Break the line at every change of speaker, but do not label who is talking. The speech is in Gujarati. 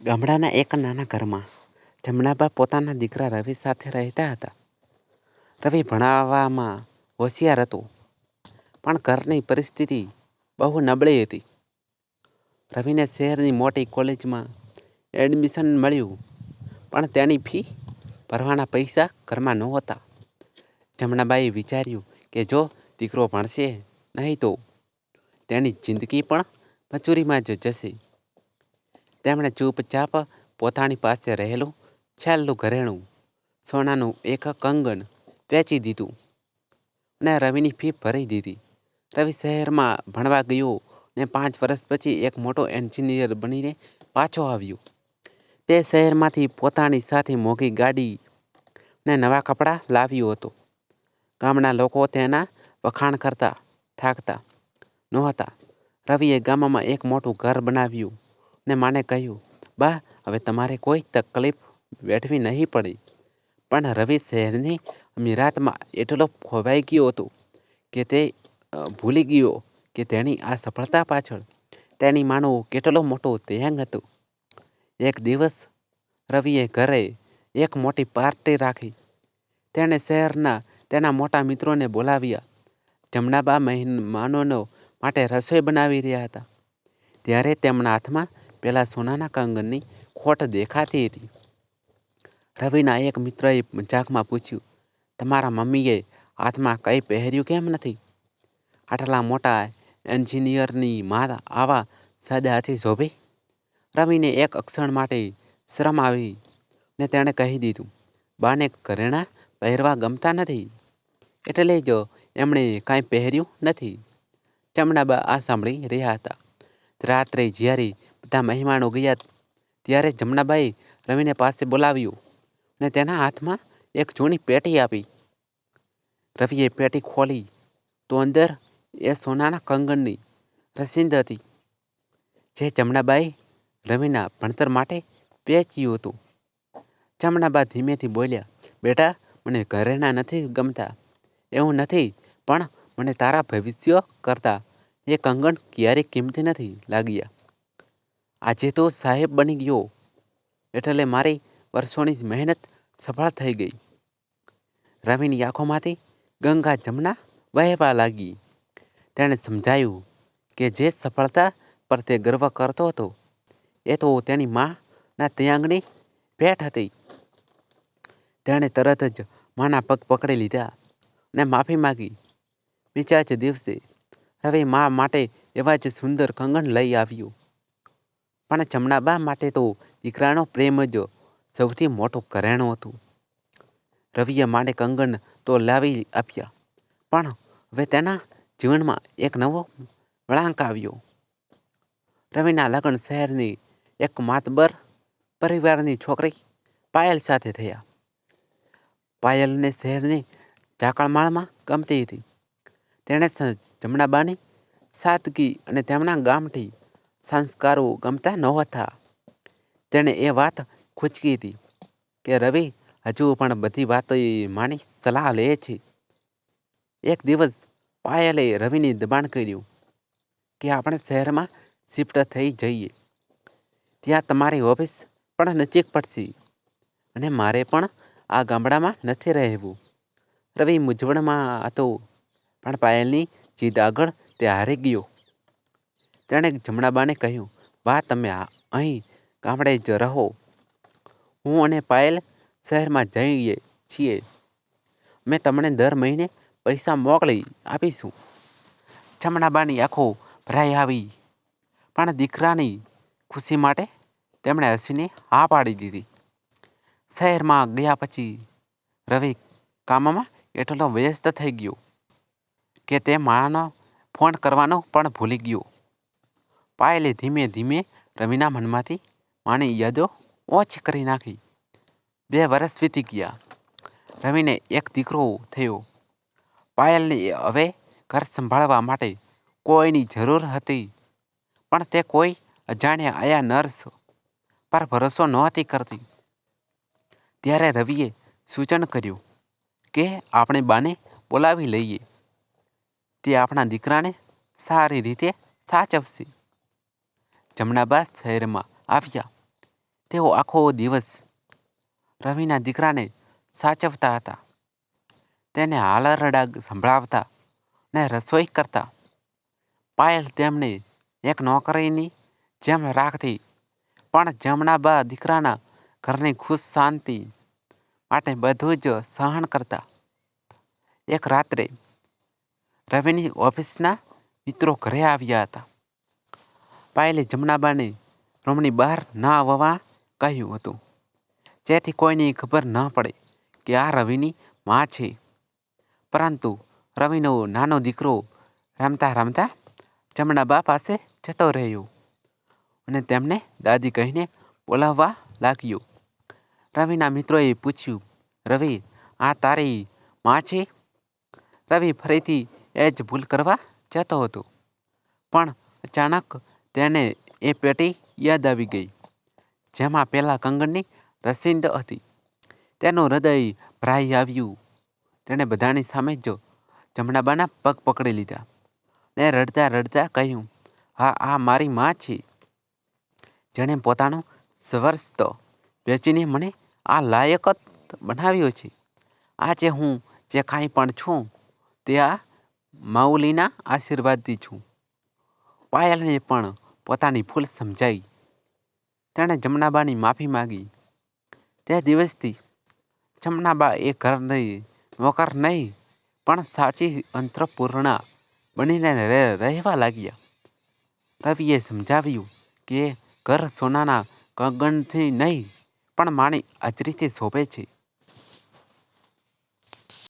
ગામડાના એક નાના ઘરમાં જમણાબા પોતાના દીકરા રવિ સાથે રહેતા હતા. રવિ ભણાવવામાં હોશિયાર હતો, પણ ઘરની પરિસ્થિતિ બહુ નબળી હતી. રવિને શહેરની મોટી કોલેજમાં એડમિશન મળ્યું, પણ તેની ફી ભરવાના પૈસા ઘરમાં નહોતા. જમનાબાઈએ વિચાર્યું કે જો દીકરો ભણશે નહીં તો તેની જિંદગી પણ મજૂરીમાં જ જશે. તેમણે ચૂપચાપ પોતાની પાસે રહેલું છેલ્લું ઘરેણું, સોનાનું એક કંગન વેચી દીધું અને રવિની ફી ભરી દીધી. રવિ શહેરમાં ભણવા ગયો ને પાંચ વર્ષ પછી એક મોટો એન્જિનિયર બનીને પાછો આવ્યો. તે શહેરમાંથી પોતાની સાથે મોંઘી ગાડી ને નવા કપડાં લાવ્યો હતો. ગામના લોકો તેના વખાણ કરતા થાકતા નહોતા. રવિએ ગામમાં એક મોટું ઘર બનાવ્યું ને માને કહ્યું, બા હવે તમારે કોઈ તકલીફ વેઠવી નહીં પડી પણ રવિ શહેરની મિરાતમાં એટલો ખોવાઈ ગયો હતો કે તે ભૂલી ગયો કે તેની આ સફળતા પાછળ તેની માનવું કેટલો મોટો ત્યાંગ હતો. એક દિવસ રવિએ ઘરે એક મોટી પાર્ટી રાખી. તેણે શહેરના તેના મોટા મિત્રોને બોલાવ્યા. જમનાબા મહેમાનોનો માટે રસોઈ બનાવી રહ્યા હતા ત્યારે તેમના હાથમાં પેલા સોનાના કંગનની ખોટ દેખાતી હતી. રવિના એક મિત્રએ મજાકમાં પૂછ્યું, તમારા મમ્મીએ હાથમાં કંઈ પહેર્યું કેમ નથી? આટલા મોટા એન્જિનિયરની મા આવા સદાથી શોભે? રવિને એક ક્ષણ માટે શરમ આવી ને તેણે કહી દીધું, બાને ઘરેણાં પહેરવા ગમતા નથી એટલે જ એમણે કાંઈ પહેર્યું નથી. જમનાબા આ સાંભળી રહ્યા હતા. રાત્રે જ્યારે બધા મહેમાનો ગયા ત્યારે જમનાબાએ રવિને પાસે બોલાવ્યું ને તેના હાથમાં એક જૂની પેટી આપી. રવિએ પેટી ખોલી તો અંદર એ સોનાના કંગનની રસીંદ હતી જે જમનાબાઈ રવિના ભણતર માટે વેચ્યું હતું. જમનાબા ધીમેથી બોલ્યા, બેટા મને ઘરેણાં નથી ગમતા એવું નથી પણ મને તારા ભવિષ્ય કરતાં એ કંગન ક્યારેય કિંમતી નથી લાગ્યા. આજે તો સાહેબ બની ગયો એટલે મારી વર્ષોની મહેનત સફળ થઈ ગઈ. રવિની આંખોમાંથી ગંગા જમના વહેવા લાગી. તેણે સમજાયું કે જે સફળતા પર તે ગર્વ કરતો હતો, એ તો તેની માના ત્યાંગની ભેટ હતી. તેણે તરત જ માના પગ પકડી લીધા અને માફી માંગી. બીજા જ દિવસે રવિ મા માટે એવા જ સુંદર કંગન લઈ આવ્યો. પણ જમણાબા માટે તો દીકરાનો પ્રેમ જ સૌથી મોટું કરેણું હતું. રવિએ માને કંગન તો લાવી આપ્યા, પણ હવે તેના જીવનમાં એક નવો વળાંક આવ્યો. રવિના લગ્ન શહેરની એક માતબર પરિવારની છોકરી પાયલ સાથે થયા. પાયલને શહેરની ઝાકળમાળમાં ગમતી હતી. તેણે જમણાબાની સાદગી અને તેમના ગામઠી સંસ્કારો ગમતા નહોતા. તેણે એ વાત ખૂચકી હતી કે, રવિ, હજુ પણ બધી વાતો માની સલાહ લે છે. એક દિવસ પાયલે રવિને દબાણ કર્યું કે, આપણે શહેરમાં શિફ્ટ થઈ જઈએ. ત્યાં તમારી ઓફિસ પણ નજીક પડશે અને મારે પણ આ ગામડામાં નથી રહેવું. રવિ મૂંઝવણમાં હતો, પણ પાયલની જીદ આગળ તે હારી ગયો. તેણે જમનાબાને કહ્યું, બા તમે અહીં ગામડે જ રહો. હું અને પાયલ શહેરમાં જઈએ છીએ. મેં તમને દર મહિને પૈસા મોકલી આપીશું. જમણાબાની આંખો ભરાઈ આવી પણ દીકરાની ખુશી માટે તેમણે હસીને હા પાડી દીધી. શહેરમાં ગયા પછી રવિ કામમાં એટલો વ્યસ્ત થઈ ગયો કે તે માનો ફોન કરવાનો પણ ભૂલી ગયો. પાયલે ધીમે ધીમે રવિના મનમાંથી માની યાદો ઓછી કરી નાખી. બે વર્ષ વીતી ગયા. રવિને એક દીકરો થયો. પાયલને હવે ઘર સંભાળવા માટે કોઈની જરૂર હતી પણ તે કોઈ અજાણ્યા આયા નર્સ પર ભરોસો નહોતી કરતી. ત્યારે રવિએ સૂચન કર્યું કે આપણે બાને બોલાવી લઈએ. તે આપણા દીકરાને સારી રીતે સાચવશે. જમનાબા શહેરમાં આવ્યા. તેઓ આખો દિવસ રવિના દીકરાને સાચવતા હતા. તેને હાલરડા સંભળાવતા ને રસોઈ કરતા. પાયલ તેમને એક નોકરીની જેમ રાખતી, પણ જમણાબા દીકરાના ઘરની ખુશ શાંતિ માટે બધું જ સહન કરતા. એક રાત્રે રવિની ઓફિસના મિત્રો ઘરે આવ્યા હતા. પાયલે જમનાબાને રૂમની બહાર ન આવવા કહ્યું હતું. જેથી કોઈને ખબર ન પડે કે આ રવિની માં છે. પરંતુ રવિનો નાનો દીકરો રમતા રમતા જમનાબા પાસે જતો રહ્યો અને તેમને દાદી કહીને બોલાવવા લાગ્યો. રવિના મિત્રોએ પૂછ્યું, રવિ, આ તારી માં છે? રવિ ફરીથી એ જ ભૂલ કરવા જતો હતો. પણ અચાનક તેને એ પેટી યાદ આવી ગઈ, જેમાં પહેલાં કંગનની રસીદ હતી. તેનું હૃદય ભરાઈ આવ્યું. તેણે બધાની સામે જ જમણાબાના પગ પકડી લીધા ને રડતા રડતા કહ્યું, હા, આ મારી માં છે. જેણે પોતાનું સ્વર્સ્ત વેચીને મને આ લાયક બનાવ્યો છે. આજે હું, જે કાંઈ પણ છું, તે આ માઉલીના આશીર્વાદથી છું. પાયલને પણ પોતાની ભૂલ સમજાઈ. તેણે જમનાબાની માફી માગી. તે દિવસથી જમનાબા એ ઘર નહીં, નોકર નહીં, પણ સાચી અંતરપૂર્ણા બનીને રહેવા લાગ્યા. રવિએ સમજાવ્યું કે ઘર સોનાના કંગનથી નહીં, પણ માણી હાજરીથી શોભે છે.